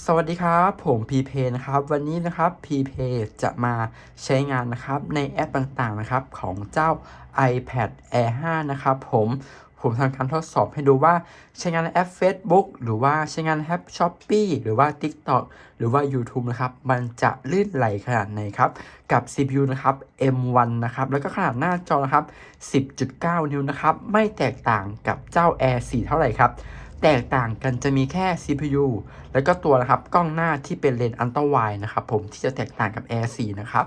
สวัสดีครับ ผมพีเพนะครับ วันนี้นะครับพีเพจะมาใช้งานนะครับในแอปต่างๆนะครับของเจ้า iPad Air 5 นะครับผมผมทำการทดสอบให้ดูว่าใช้งานแอป Facebook หรือว่าใช้งานแอป Shopee หรือว่า TikTok หรือว่า YouTube นะครับ มันจะลื่นไหลขนาดไหนครับ กับ CPU นะครับ M1 นะครับ แล้วก็ขนาดหน้าจอนะครับ 10.9 นิ้วนะครับ ไม่แตกต่างกับเจ้า Air 4 เท่าไหร่ครับ แตกต่างกันจะมีแค่ CPU แล้วก็ตัวนะครับกล้องหน้าที่เป็นเลนส์อันตราไวนะครับผมที่จะแตกต่างกับ Air 4 นะครับ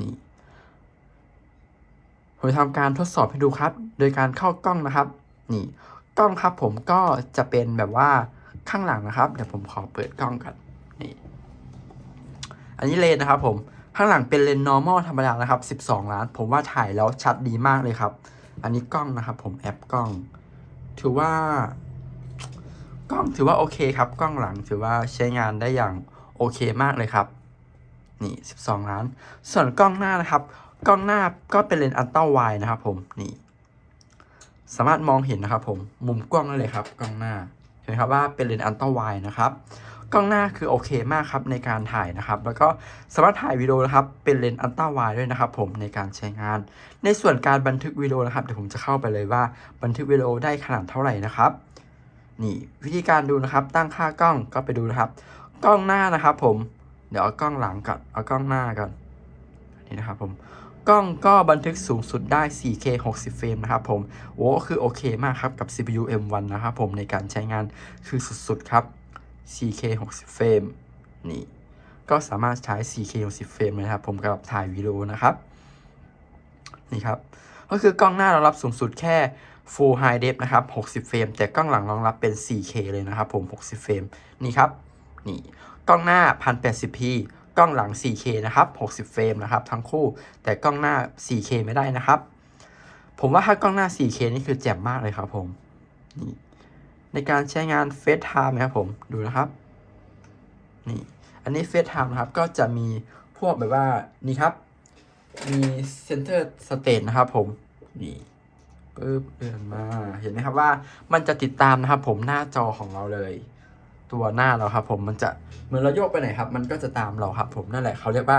นี่ผมจะทำการทดสอบให้ดูครับ โดยการเข้ากล้องนะครับ นี่กล้องครับผมก็จะเป็นแบบว่าข้างหลังนะครับ เดี๋ยวผมขอเปิดกล้องกันนี่อันนี้เลนส์นะครับผมข้างหลังเป็นเลนส์ normal ธรรมดานะครับ 12 ล้าน ผมว่าถ่ายแล้วชัดดีมากเลยครับ อันนี้กล้องนะครับผมแอปกล้อง ถือว่า กล้องถือว่าโอเคครับ กล้องหลังถือว่าใช้งานได้อย่างโอเคมากเลยครับ นี่ 12 ล้าน ส่วนกล้องหน้านะครับ กล้องหน้าก็เป็นเลนส์อัลตร้าไวนะครับ ผม นี่ สามารถมองเห็นนะครับผม มุมกล้องได้เลยครับ กล้องหน้า เห็นไหมครับว่าเป็นเลนส์อัลตร้าไวนะครับ กล้องหน้าคือโอเคมากครับในการถ่ายนะครับ แล้วก็สามารถถ่ายวิดีโอนะครับ เป็นเลนส์อัลตร้าไวด้วยนะครับ ผม ในการใช้งาน ในส่วนการบันทึกวิดีโอนะครับ เดี๋ยวผมจะเข้าไปเลยว่าบันทึกวิดีโอได้ขนาดเท่าไหร่นะครับ นี่วิธีการดูนะครับ ตั้งค่ากล้องก็ไปดูนะครับ กล้องหน้านะครับ ผม เดี๋ยวเอากล้องหลังก่อนเอากล้องหน้าก่อนนี่นะครับผมกล้องก็บันทึกสูงสุดได้ 4K 60 เฟรมนะครับผมโอ้คือโอเคมากครับกับ CPU M1 นะครับผมในการใช้งานคือสุดๆครับ 4K 60 เฟรมนี่ก็สามารถใช้ 4K 60 เฟรมเลยนะครับผมกับถ่ายวิดีโอนะครับ นี่ครับ ก็คือกล้องหน้าเรองรับสูงสุดแค่ Full High Def นะครับ 60 เฟรม แต่กล้องหลังรองรับเป็น 4K เลยนะครับผม 60 เฟรม นี่ครับ นี่ กล้องหน้า 1080p กล้องหลัง 4K นะครับ 60 เฟรมนะครับทั้งคู่ แต่กล้องหน้า 4K ไม่ได้นะครับ ผมว่าถ้ากล้องหน้า 4K นี่คือแจ่มมากเลยครับผม นี่ ในการใช้งาน FaceTime นะครับผม ดูนะครับ นี่ อันนี้ FaceTime นะครับ ก็จะมีพวกแบบว่า นี่ครับ มี Center Stage นะครับผม นี่ ปึ๊บเดินมาเห็นไหมครับว่ามันจะติดตามนะครับ ผมหน้าจอของเราเลย ตัวหน้าเราครับ ผมมันจะเหมือนเราโยกไปไหนครับ มันก็จะตามเราครับ ผมนั่นแหละเขาเรียกว่า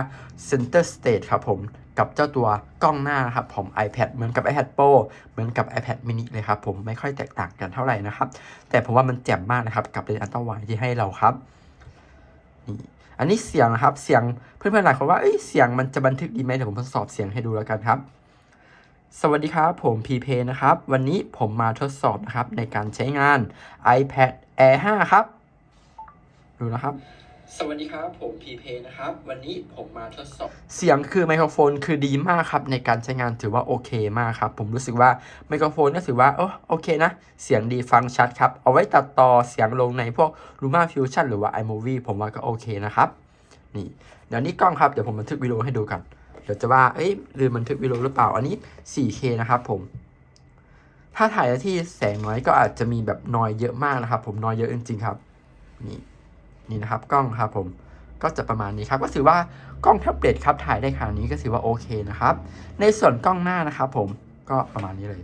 center stage ครับ ผมกับเจ้าตัวกล้องหน้านครับผม iPad เหมือนกับ iPad Pro เหมือนกับ iPad mini เลยครับ ผมไม่ค่อยแตกต่างกันเท่าไหร่นะครับ แต่ผมว่ามันแจ่มมากนะครับ กับเลนส์อัลตร้าไวที่ให้เราครับนี่อันนี้เสียงนะครับ เสียงเพื่อนๆหลายคนว่าเอ้ยเสียงมันจะบันทึกดีไหมเดี๋ยวผมทดสอบเสียงให้ดูแล้วกันครับ สวัสดีครับ ผมพีเพนะครับ วันนี้ผมมาทดสอบนะครับในการใช้งาน iPad Air 5 ครับ ดูนะครับ สวัสดีครับ ผมพีเพนะครับ วันนี้ผมมาทดสอบ เสียงคือไมโครโฟนคือดีมากครับ ในการใช้งานถือว่าโอเคมากครับ ผมรู้สึกว่าไมโครโฟนก็ถือว่าโอโอเคนะ เสียงดีฟังชัดครับ เอาไว้ตัดต่อเสียงลงในพวก Luma Fusion หรือว่า iMovie ผมว่าก็โอเคนะครับ นี่ เดี๋ยวนี้กล้องครับ เดี๋ยวผมบันทึกวิดีโอให้ดูกัน เดี๋ยวจะว่า เอ้ยลืมบันทึกวิดีโอหรือเปล่า อันนี้ 4K นะครับผม ถ้าถ่ายที่แสงน้อยก็อาจจะมีแบบนอยเยอะมากนะครับ ผมนอยเยอะจริงๆครับ นี่ นี่นะครับกล้องครับ ผม ก็จะประมาณนี้ครับ ก็ถือว่ากล้องแท็บเล็ตครับถ่ายได้ขนาดนี้ก็ถือว่าโอเคนะครับ ในส่วนกล้องหน้านะครับ ผม ก็ประมาณนี้เลย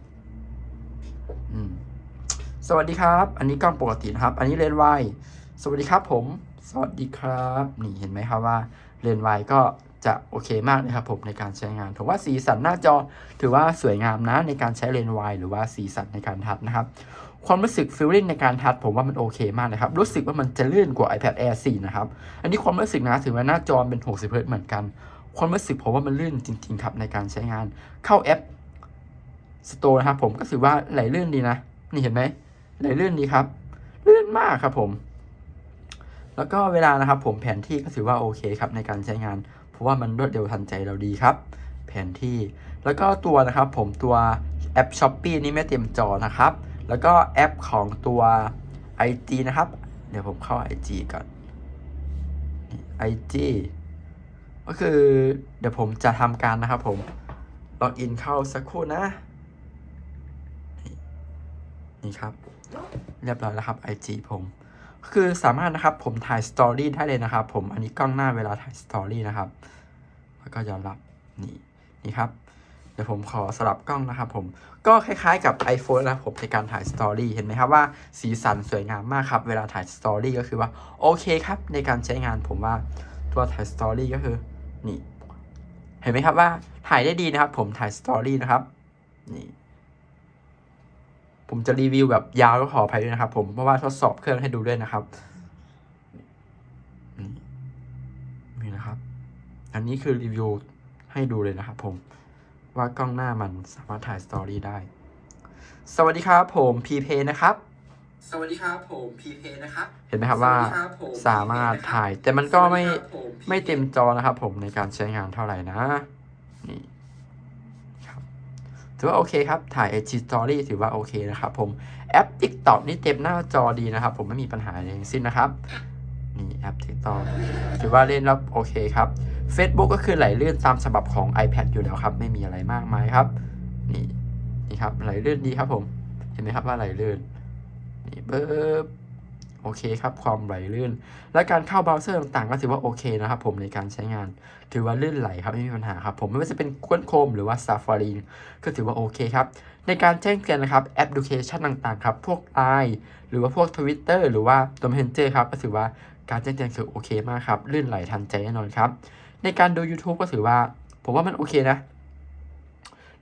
อืมสวัสดีครับ อันนี้กล้องปกตินะครับ อันนี้เลนส์วายสวัสดีครับผม สวัสดีครับ นี่เห็นไหมครับว่าเลนส์วายก็ จะโอเคมากเลยครับผมในการใช้งานผมว่าสีสันหน้าจอถือว่าสวยงามนะในการใช้เลนส์วายหรือว่าสีสันในการทัดนะครับ ความรู้สึกฟีลลิ่งในการทัดผมว่ามันโอเคมากเลยครับ รู้สึกว่ามันจะลื่นกว่า iPad Air 4 นะครับ อันนี้ความรู้สึกนะถึงแม้หน้าจอเป็น 60เฮิร์ตซ์เหมือนกัน ความรู้สึกผมว่ามันลื่นจริงๆครับในการใช้งานเข้าแอป Store นะครับผมก็ถือว่าไหลลื่นดีนะ นี่เห็นไหมไหลลื่นดีครับ ลื่นมากครับผม แล้วก็เวลานะครับผมแผนที่ก็ถือว่าโอเคครับในการใช้งาน ราะว่ามันรวดเร็วทันใจเราดีครับ แผนที่ แล้วก็ตัวนะครับผมตัวแอป s h อ p e e นี่ไม่เต็มจอนะครับ แล้วก็แอปของตัว IG นะครับ เดี๋ยวผมเข้า IG ก่อน IG ก็คือเดี๋ยวผมจะทำการนะครับผมล็อกอินเข้าสักครู่นะ นี่นี่ครับ เรียบร้อยแล้วครับ IG ผม คือสามารถนะครับผมถ่ายสตอรี่ได้เลยนะครับ ผมอันนี้กล้องหน้าเวลาถ่ายสตอรี่นะครับแล้วก็ยอมรับนี่นี่ครับเดี๋ยวผมขอสลับกล้องนะครับ ผมก็คล้ายๆกับ iPhone นะผมในการถ่ายสตอรี่เห็นไหมครับว่าสีสันสวยงามมากครับ เวลาถ่ายสตอรี่ก็คือว่าโอเคครับในการใช้งานผมว่าตัวถ่ายสตอรี่ก็คือนี่เห็นไหมครับว่าถ่ายได้ดีนะครับ ผมถ่ายสตอรี่นะครับนี่ ผมจะรีวิวแบบยาวก็ขออภัยด้วยนะครับ ผมเพราะว่าทดสอบเครื่องให้ดูด้วยนะครับนี่นี่นะครับ อันนี้คือรีวิวให้ดูเลยนะครับ ผมว่ากล้องหน้ามันสามารถถ่ายสตอรี่ได้ สวัสดีครับผมพีเพนะครับ สวัสดีครับผมพีเพนะครับ เห็นไหมครับว่าสวัสดีครับผมสามารถพีเพนะครับถ่าย แต่มันก็ไม่สวัสดีครับผมไม่เต็มจอนะครับ ผมในการใช้งานเท่าไหร่นะนี่ครับ ถือว่าโอเคครับ ถ่าย HD Story ถือว่าโอเคนะครับผม แอป TikTok นี่เต็มหน้าจอดีนะครับ ผมไม่มีปัญหาอะไรทั้งสิ้นนะครับ นี่แอป TikTok ถือว่าเล่นแล้วโอเคครับ Facebook ก็คือไหลลื่นตามฉบับของ iPad อยู่แล้วครับ ไม่มีอะไรมากมายครับ นี่นี่ครับไหลลื่นดีครับผม เห็นไหมครับว่าไหลลื่นนี่เบิบ โอเคครับ ความไหลลื่น และการเข้าเบราว์เซอร์ต่างๆ ก็ถือว่าโอเคนะครับผมในการใช้งาน ถือว่าลื่นไหลครับไม่มีปัญหาครับผมไม่ว่าจะเป็น Google Chrome หรือว่า Safari ก็ถือว่าโอเคครับ ในการแจ้งเตือนนะครับแอปพลิเคชันต่างๆครับพวก i หรือว่าพวก Twitter หรือว่าตัว Messenger ครับก็ถือว่าการแจ้งเตือนคือโอเคมากครับลื่นไหลทันใจแน่นอนครับในการดู YouTube ก็ถือว่า ผมว่ามันโอเคนะ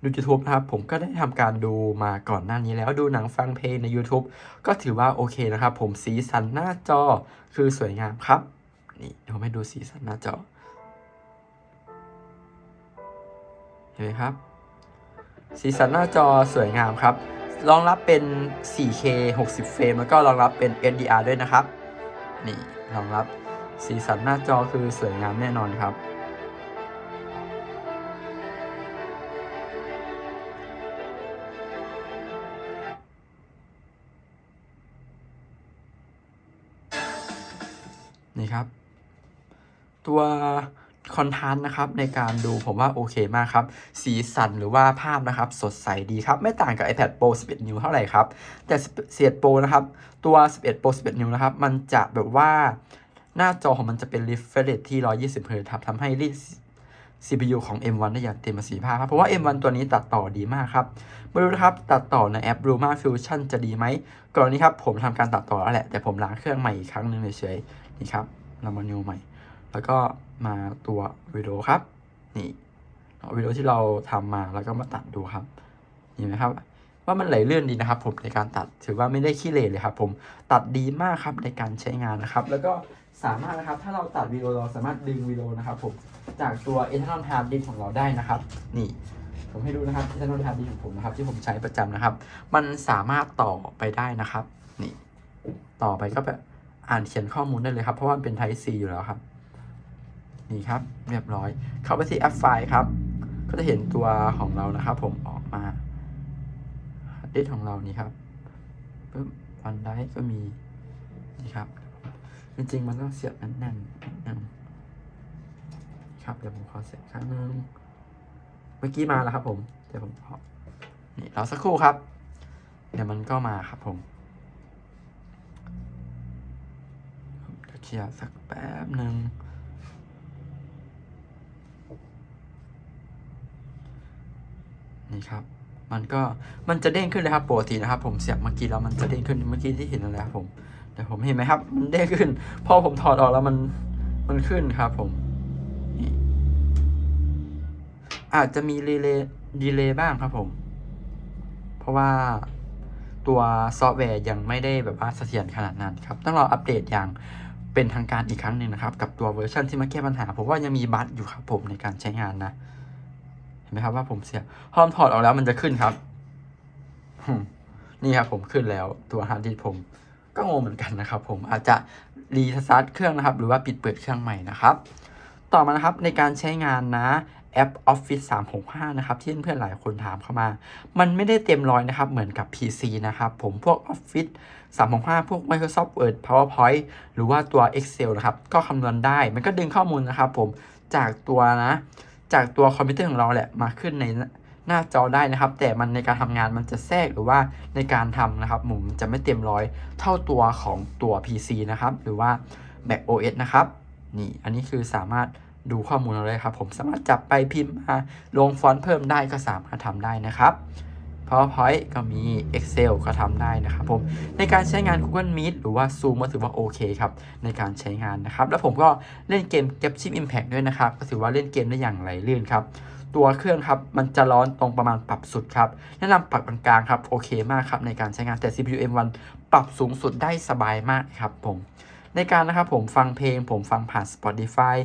ดู YouTube นะครับ ผมก็ได้ทำการดูมาก่อนหน้านี้แล้วดูหนังฟังเพลงใน YouTube ก็ถือว่าโอเคนะครับ ผมสีสันหน้าจอคือสวยงามครับ นี่เดี๋ยวผมให้ดูสีสันหน้าจอ เห็นไหมครับ สีสันหน้าจอสวยงามครับ รองรับเป็น 4K 60 เฟรม แล้วก็รองรับเป็น HDR ด้วยนะครับ นี่รองรับสีสันหน้าจอคือสวยงามแน่นอนครับ นี่ครับ ตัวคอนทานนะครับในการดูผมว่าโอเคมากครับ สีสันหรือว่าภาพนะครับ สดใสดีครับ ไม่ต่างกับ iPad Pro 11 นิ้วเท่าไหร่ครับ แต่11 Pro นะครับ ตัว 11 Pro 11 นิ้วนะครับ มันจะแบบว่าหน้าจอของมันจะเป็น refresh ที่ 120 Hz ครับทำให้รีด CPU ของ M1 ได้อย่างเต็มประสิทธิภาพครับ เพราะว่า M1 ตัวนี้ตัดต่อดีมากครับไม่รู้นะครับ ตัดต่อในแอป Luma Fusion จะดีไหมก่อนนี้ครับผมทำการตัดต่อแล้วแหละ แต่ผมล้างเครื่องใหม่อีกครั้งหนึ่งเฉย นี่ครับเรามา new ใหม่ แล้วก็มาตัววิดีโอครับ นี่วิดีโอที่เราทำมาแล้วก็มาตัดดูครับเห็นไหมครับ ว่ามันไหลเลื่อนดีนะครับ ผมในการตัดถือว่าไม่ได้ขี้เหร่เลยครับ ผมตัดดีมากครับในการใช้งานนะครับ แล้วก็สามารถนะครับ ถ้าเราตัดวิดีโอเราสามารถดึงวิดีโอนะครับ ผมจากตัว internal hard disk ของเราได้นะครับ นี่ผมให้ดูนะครับ internal hard disk ของผมนะครับ ที่ผมใช้ประจำนะครับ มันสามารถต่อไปได้นะครับ นี่ ต่อไปก็แบบ อ่านเขียนข้อมูลได้เลยครับ เพราะว่ามันเป็น Type C อยู่แล้วครับ นี่ครับ เรียบร้อย เข้าไปที่แอปไฟล์ครับ ก็จะเห็นตัวของเรานะครับ ผมออกมาดิสของเรานี่ครับปึ๊บวันไดก็มีนี่ครับ จริงๆ มันต้องเสียบแน่นๆนิดนึงครับเดี๋ยวผมขอเสียบครั้งนึงเมื่อกี้มาแล้วครับ ผมเดี๋ยวผมขอนี่รอสักครู่ครับ เดี๋ยวมันก็มาครับผม เฉียวเคลียร์สักแป๊บหนึ่งนี่ครับ มันก็มันจะเด้งขึ้นเลยครับปกตินะครับ ผมเสียบเมื่อกี้แล้วมันจะเด้งขึ้นเมื่อกี้ที่เห็นนั่นแหละครับผมแต่ผมเห็นไหมครับ มันเด้งขึ้น พอผมถอดออกแล้วมันมันขึ้นครับ ผมอาจจะมีรีเลย์ดีเลย์บ้างครับผม เพราะว่าตัวซอฟต์แวร์ยังไม่ได้แบบว่าเสถียรขนาดนั้นครับ ต้องรออัปเดตอย่าง เป็นทางการอีกครั้งหนึ่งนะครับ กับตัวเวอร์ชันที่มาแก้ปัญหาผมว่ายังมีบั๊กอยู่ครับผมในการใช้งานนะ เห็นไหมครับว่าผมเสียห้อมถอดออกแล้วมันจะขึ้นครับ นี่ครับผมขึ้นแล้วตัวฮาร์ดดิสก์ผมก็งงเหมือนกันนะครับ ผมอาจจะรีสตาร์ทเครื่องนะครับ หรือว่าปิดเปิดเครื่องใหม่นะครับ ต่อมานะครับในการใช้งานนะ แอป Office 365 นะครับ ที่เพื่อนๆหลายคนถามเข้ามา มันไม่ได้เต็มร้อยนะครับ เหมือนกับ PC นะครับ ผมพวก Office 365 พวก Microsoft Word PowerPoint หรือว่าตัว Excel นะครับ ก็คำนวณได้ มันก็ดึงข้อมูลนะครับผมจากตัวนะ จากตัวคอมพิวเตอร์ของเราแหละมาขึ้นในหน้าจอได้นะครับ แต่มันในการทำงานมันจะแทรกหรือว่าในการทำนะครับผมจะไม่เต็มร้อยเท่าตัวของตัว PC นะครับ หรือว่า Mac OS นะครับ นี่อันนี้คือสามารถ ดูข้อมูลเราเลยครับ ผมสามารถจับไปพิมพ์มาลงฟอนต์เพิ่มได้ก็สามารถทำได้นะครับ PowerPoint ก็มี Excel ก็ทำได้นะครับผมในการใช้งาน Google Meet หรือว่า Zoom ก็ถือว่าโอเคครับ ในการใช้งานนะครับ แล้วผมก็เล่นเกม Genshin Impact ด้วยนะครับ ก็ถือว่าเล่นเกมได้อย่างไหลลื่นครับ ตัวเครื่องครับมันจะร้อนตรงประมาณปรับสุดครับ แนะนำปรับกลางๆครับ โอเคมากครับ ในการใช้งานแต่ CPU M1 ปรับสูงสุดได้สบายมากครับผมในการนะครับผมฟังเพลงผมฟังผ่าน Spotify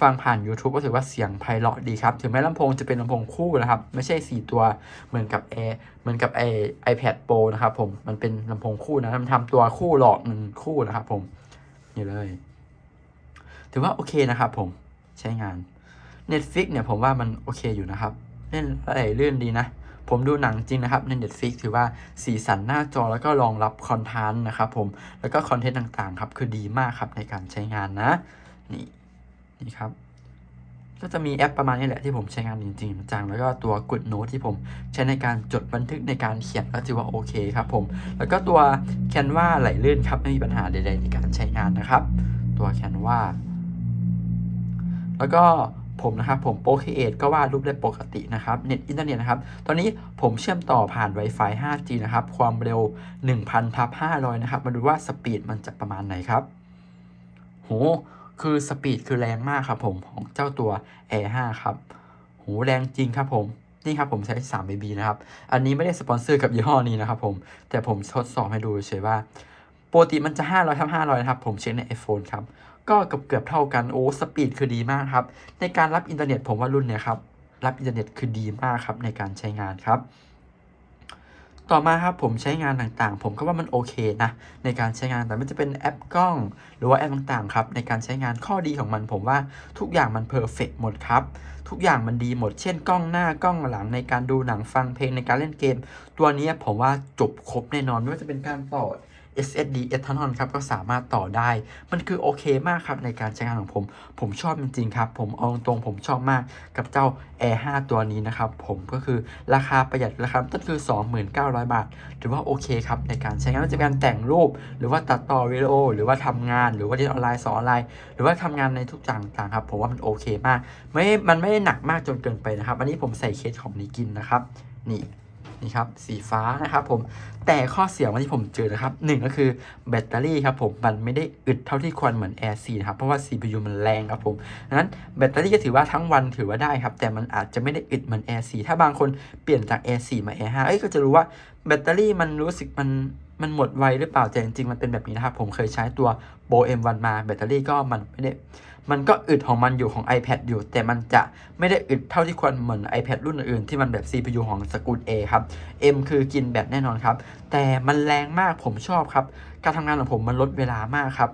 ฟังผ่าน YouTube ก็ถือว่าเสียงไพเราะดีครับ ถึงแม้ลำโพงจะเป็นลำโพงคู่นะครับ ไม่ใช่ 4 ตัวเหมือนกับ Air เหมือนกับไอ iPad Pro นะครับผม มันเป็นลำโพงคู่นะมันทำตัวคู่หลอกหนึ่งคู่นะครับผม นี่เลย ถือว่าโอเคนะครับผม ใช้งาน Netflix เนี่ยผมว่ามันโอเคอยู่นะครับ เล่นอะไรลื่อนดีนะ ผมดูหนังจริงนะครับใน Netflix ถือว่าสีสันหน้าจอแล้วก็รองรับคอนเทนต์นะครับผม แล้วก็คอนเทนต์ต่างๆครับ คือดีมากครับในการใช้งานนะ นี่ นี่ครับ ก็จะมีแอปประมาณนี้แหละที่ผมใช้งานจริงๆจังแล้วก็ตัว Good Note ที่ผมใช้ในการจดบันทึกในการเขียนก็ถือว่าโอเคครับผม แล้วก็ตัว Canva ไหลลื่นครับไม่มีปัญหาใดๆในการใช้งานนะครับ ตัว Canva แล้วก็ผมนะครับผม Procreate ก็วาดรูปได้ปกตินะครับเน็ตอินเทอร์เน็ตนะครับตอนนี้ผมเชื่อมต่อผ่าน Wi-Fi 5G นะครับ ความเร็ว 1,000ทับ500 นะครับ มาดูว่าสปีดมันจะประมาณไหนครับ โห คือสปีดคือแรงมากครับผมของเจ้าตัว Air 5 ครับโหแรงจริงครับผม นี่ครับผมใช้ 3BB นะครับ อันนี้ไม่ได้สปอนเซอร์กับยี่ห้อนี้นะครับผม แต่ผมทดสอบให้ดูเฉยๆว่าปกติมันจะ 500ทับ500 นะครับ ผมเช็คใน iPhone ครับ ก็เกือบเกือบๆเท่ากัน โอ้สปีดคือดีมากครับ ในการรับอินเทอร์เน็ตผมว่ารุ่นเนี้ยครับ รับอินเทอร์เน็ตคือดีมากครับในการใช้งานครับ ต่อมาครับผมใช้งานต่างๆ ผมก็ว่ามันโอเคนะในการใช้งานแต่มันจะเป็นแอปกล้อง หรือว่าแอปต่างๆครับในการใช้งานข้อดีของมัน ผมว่าทุกอย่างมันเพอร์เฟกหมดครับทุกอย่างมันดีหมด เช่นกล้องหน้ากล้องหลังในการดูหนังฟังเพลงในการเล่นเกม ตัวนี้ผมว่าจบครบแน่นอนไม่ว่าจะเป็นการต่อ SSD Eternal ครับก็สามารถต่อได้ มันคือโอเคมากครับในการใช้งานของผม ผมชอบจริงๆครับ ผมเอาตรงๆผมชอบมากกับเจ้า Air 5 ตัวนี้นะครับ ผมก็คือราคาประหยัดราคาต้นคือ 2,900 บาท ถือว่าโอเคครับในการใช้งานไม่ว่าจะเป็นการแต่งรูป หรือว่าตัดต่อวิดีโอ หรือว่าทำงาน หรือว่าเรียนออนไลน์สอนออนไลน์ หรือว่าทำงานในทุกอย่างต่างๆครับ ผมว่ามันโอเคมาก ไม่ มันไม่ได้หนักมากจนเกินไปนะครับ อันนี้ผมใส่เคสของนิกินนะครับ นี่ นี่ครับสีฟ้านะครับผมแต่ข้อเสียวันที่ผมเจอนะครับหนึ่งก็คือแบตเตอรี่ครับผมมันไม่ได้อึดเท่าที่ควรเหมือน Air 4นะครับเพราะว่า CPU มันแรงครับผมดังนั้นแบตเตอรี่ก็ถือว่าทั้งวันถือว่าได้ครับแต่มันอาจจะไม่ได้อึดเหมือน Air 4ถ้าบางคนเปลี่ยนจาก Air 4มา Air 5เอ้ยก็จะรู้ว่าแบตเตอรี่มันรู้สึกมัน มันหมดไวหรือเปล่าแต่จริงๆมันเป็นแบบนี้นะครับ ผมเคยใช้ตัว Pro M1 มวันมาแบตเตอรี่ก็มันไม่ได้มันก็อึดของมันอยู่ของ iPad อยู่ แต่มันจะไม่ได้อึดเท่าที่ควรเหมือน iPad รุ่นอื่นที่มันแบบ CPU ของสกุล A ครับ M คือกินแบตแน่นอนครับ แต่มันแรงมากผมชอบครับ การทำงานของผมมันลดเวลามากครับ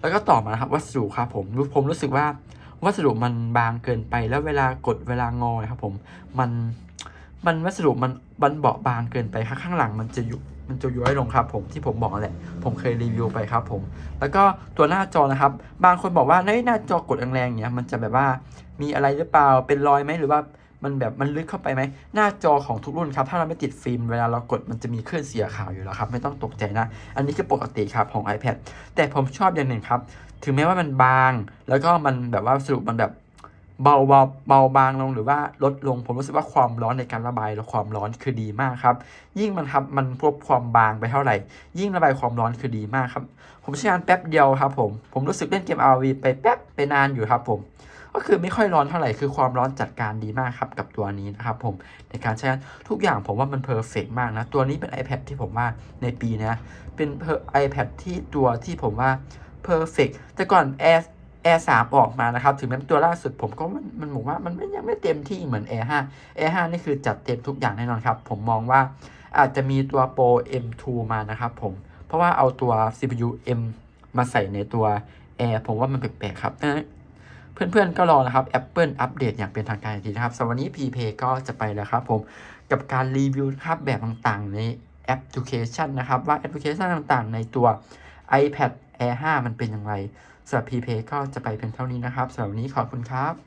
แล้วก็ต่อมานะครับวัสดุครับผมผมรู้สึกว่าวัสดุมันบางเกินไปแล้วเวลากดเวลางอยครับผมมันมันวัสดุมันมันเบาบางเกินไปข้างหลังมันจะยุ มันจะย้อยลงครับผมที่ผมบอกแหละ ผมเคยรีวิวไปครับผม แล้วก็ตัวหน้าจอนะครับ บางคนบอกว่าเฮ้ยหน้าจอกดแรงๆเนี้ยมันจะแบบว่ามีอะไรหรือเปล่าเป็นรอยไหมหรือว่ามันแบบมันลึกเข้าไปไหมหน้าจอของทุกรุ่นครับถ้าเราไม่ติดฟิล์มเวลาเรากดมันจะมีคลื่นเสียขาวอยู่แล้วครับไม่ต้องตกใจนะ อันนี้คือปกติครับของ iPad แต่ผมชอบอย่างหนึ่งครับ ถึงแม้ว่ามันบาง แล้วก็มันแบบว่าสรุปมันแบบ เบาเบาเบาบางลงหรือว่าลดลงผมรู้สึกว่าความร้อนในการระบายและความร้อนคือดีมากครับ ยิ่งมันครับมันพวกความบางไปเท่าไหร่ ยิ่งระบายความร้อนคือดีมากครับ ผมใช้งานแป๊บเดียวครับผมผมรู้สึกเล่นเกม RV ไปแป๊บไปนานอยู่ครับ ผม ก็คือไม่ค่อยร้อนเท่าไหร่คือความร้อนจัดการดีมากครับกับตัวนี้นะครับผมในการใช้งานทุกอย่างผมว่ามันเพอร์เฟกมากนะตัวนี้เป็น iPad ที่ผมว่าในปีนี้เป็น iPad ที่ตัวที่ผมว่าเพอร์เฟกแต่ก่อน Air Air 3ออกมานะครับ ถึงแม้ตัวล่าสุดผมก็มันมันบอกว่ามันไม่ยังไม่เต็มที่เหมือน Air 5 Air 5นี่คือจัดเต็มทุกอย่างแน่นอนครับ ผมมองว่าอาจจะมีตัว Pro M2 มานะครับผม เพราะว่าเอาตัว CPU M มาใส่ในตัว Air ผมว่ามันแปลกๆครับเพื่อนๆก็รอนะครับ Apple อัปเดตอย่างเป็นทางการอีกทีนะครับสำหรับวันนี้ PPay ก็จะไปแล้วครับผมกับการรีวิวครับแบบต่างๆ ในแอปพลิเคชันนะครับ ว่าแอปพลิเคชันต่างๆ ในตัว iPad Air 5 มันเป็นอย่างไร สำหรับ p ีเพก็จะไปเพียงเท่านี้นะครับสำหรับวันนี้ขอบคุณครับ